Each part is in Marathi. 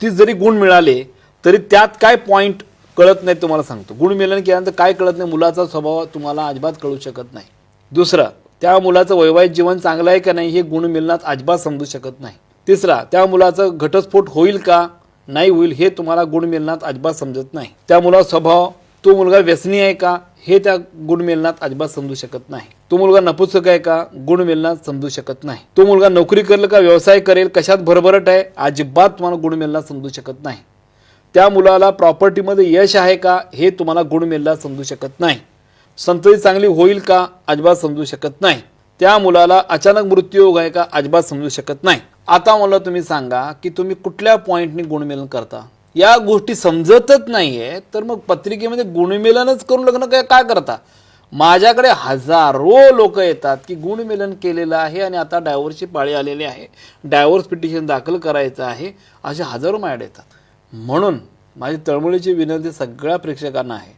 तीच जरी गुण मिळाले तरी त्यात काय पॉईंट कळत नाही तुम्हाला सांगतो. गुण मिळाल्याने केल्यानंतर काय कळत नाही? मुलाचा स्वभाव तुम्हाला अजिबात कळू शकत नाही. दुसरं त्या मुलाचं वैवाहिक जीवन चांगलं आहे का नाही हे गुण मिलनात अजिबात समजू शकत नाही. तिसरा त्या मुलाचं घटस्फोट होईल का नाही होईल हे तुम्हाला गुण मिलनात अजिबात समजत नाही. त्या मुलाचा स्वभाव तो मुलगा व्यसनी आहे का हे त्या गुणमेलनात अजिबात समजू शकत नाही. तो मुलगा नपुसक आहे का? गुणमेलनात समजू शकत नाही. तो मुलगा नोकरी करेल का? व्यवसाय करेल? कशात भरभरट आहे? अजिबात तुम्हाला गुणमेलनात समजू शकत नाही. त्या मुलाला प्रॉपर्टीमध्ये यश आहे का? हे तुम्हाला गुणमेलनात समजू शकत नाही. संतती चांगली होईल का? अजिबात समजू शकत नाही. त्या मुलाला अचानक मृत्यूयोग आहे का? अजिबात समजू शकत नाही. आता मला तुम्ही सांगा की तुम्ही कुठल्या पॉईंटने गुणमेलन करता? या गोष्टी समजतच नाही आहे तर मग पत्रिकेमध्ये गुणमिलनच करून लग्न काय काय करता? माझ्याकडे हजारो लोक येतात की गुणमिलन केलेलं आहे आणि आता डायव्हर्सची पाळी आलेली आहे. डायव्हर्स पिटिशन दाखल करायचं आहे असे हजारो माझ्याकडे येतात. म्हणून माझी तळमळीची विनंती सगळ्या प्रेक्षकांना आहे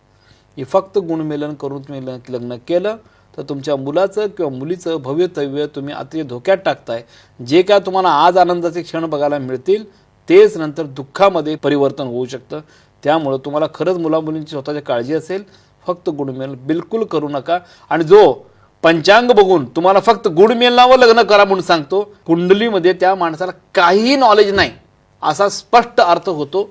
की फक्त गुणमेलन करून तुम्ही लग्न केलं तर तुमच्या मुलाचं किंवा मुलीचं भव्यतव्य तुम्ही अतिशय धोक्यात टाकताय. जे काय तुम्हाला आज आनंदाचे क्षण बघायला मिळतील तेच नंतर दुःखामध्ये परिवर्तन होऊ शकतं. त्यामुळं तुम्हाला खरंच मुलामुलींची स्वतःची काळजी असेल फक्त गुणमेल बिलकुल करू नका. आणि जो पंचांग बघून तुम्हाला फक्त गुणमेलनावर लग्न करा म्हणून सांगतो कुंडलीमध्ये त्या माणसाला काहीही नॉलेज नाही असा स्पष्ट अर्थ होतो.